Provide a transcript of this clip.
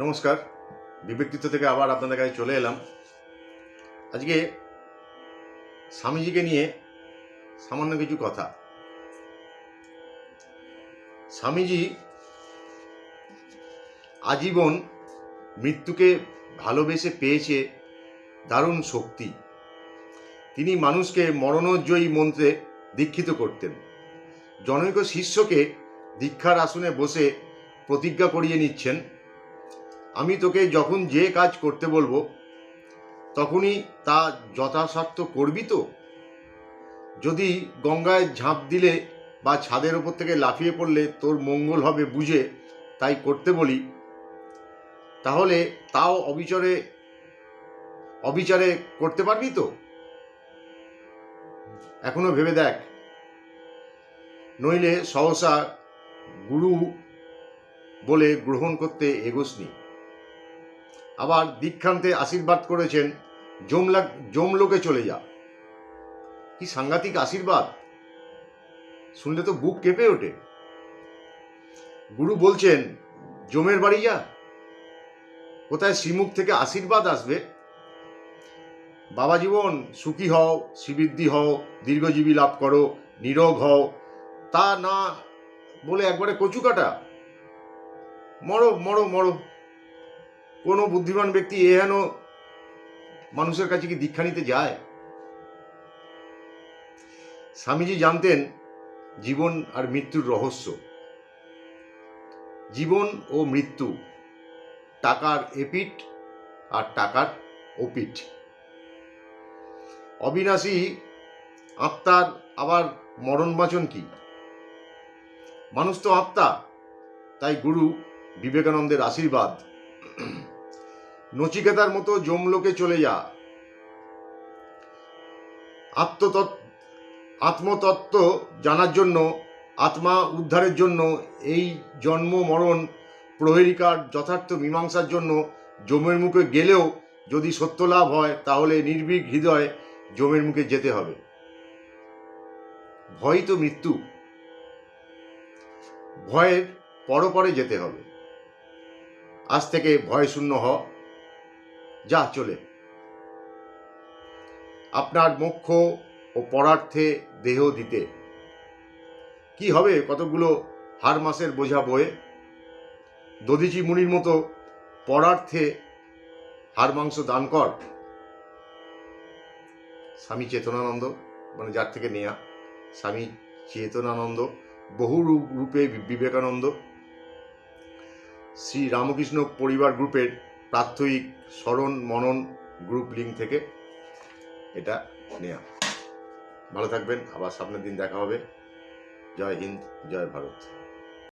নমস্কার। বিবেকৃত থেকে আবার আপনাদের কাছে চলে এলাম। আজকে স্বামীজিকে নিয়ে সামান্য কিছু কথা। স্বামীজি আজীবন মৃত্যুকে ভালোবেসে পেয়েছে দারুণ শক্তি। তিনি মানুষকে মরণোজ্জয়ী মন্ত্রে দীক্ষিত করতেন। জনৈক শিষ্যকে দীক্ষার আসনে বসে প্রতিজ্ঞা করিয়ে নিচ্ছেন আমি তোকে যখন যে কাজ করতে বলব, তখনই তা যথাসাধ্য করবি তো? যদি গঙ্গায় ঝাঁপ দিলে বা ছাদের ওপর থেকে লাফিয়ে পড়লে তোর মঙ্গল হবে বুঝে তাই করতে বলি, তাহলে তাও অবিচারে অবিচারে করতে পারবি তো? এখনও ভেবে দেখ। নইলে সহসা গুরু বলে গ্রহণ করতে এগোসনি। আবার দীক্ষান্তে আশীর্বাদ করেছেন জমলা জমলোকে চলে যা। কি সাংঘাতিক আশীর্বাদ? শুনলে তো বুক কেঁপে ওঠে। গুরু বলছেন জমের বাড়ি যা। কোথায় শ্রীমুখ থেকে আশীর্বাদ আসবে? বাবা জীবন সুখী হও, শ্রীবৃদ্ধি হও, দীর্ঘজীবী লাভ করো, নিরোগ হও। তা না বলে একবারে কচু কাটা মরো মরো মরো। কোনো বুদ্ধিমান ব্যক্তি এ এহেন মানুষের কাছে কি দীক্ষা নিতে যায়? স্বামীজি জানতেন জীবন আর মৃত্যুর রহস্য। জীবন ও মৃত্যু টাকার এপিট আর টাকার ওপিট অবিনাশী আত্মার আবার মরণ বাঁচন কি? মানুষ তো আত্মা, তাই গুরু বিবেকানন্দের আশীর্বাদ নচিকেতার মতো জমলোকে চলে যা। আত্মতত্ত্ব আত্মতত্ত্ব জানার জন্য, আত্মা উদ্ধারের জন্য, এই জন্ম মরণ প্রহেলিকার যথার্থ মীমাংসার জন্য জমের মুখে গেলেও যদি সত্য লাভ হয়, তাহলে নির্ভীক হৃদয় জমের মুখে যেতে হবে। ভয় তো মৃত্যু। ভয়ের পরপরে যেতে হবে। আজ থেকে ভয় শূন্য হ। যা চলে। আপনার মোক্ষ ও পরার্থে দেহ দিতে। কি হবে কতগুলো হার মাসের বোঝা বয়ে? দধিচি মুনির মতো পরার্থে হার মাংস দান কর। স্বামী চেতনানন্দ মানে যার থেকে নেয়া। স্বামী চেতনানন্দ, বহু রূপ- রূপে বিবেকানন্দ। শ্রী রামকৃষ্ণ পরিবার গ্রুপের প্রাত্যহিক স্মরণ, মনন গ্রুপ লিঙ্ক থেকে এটা নেওয়া ভালো থাকবেন, আবার সামনের দিন দেখা হবে। জয় হিন্দ, জয় ভারত।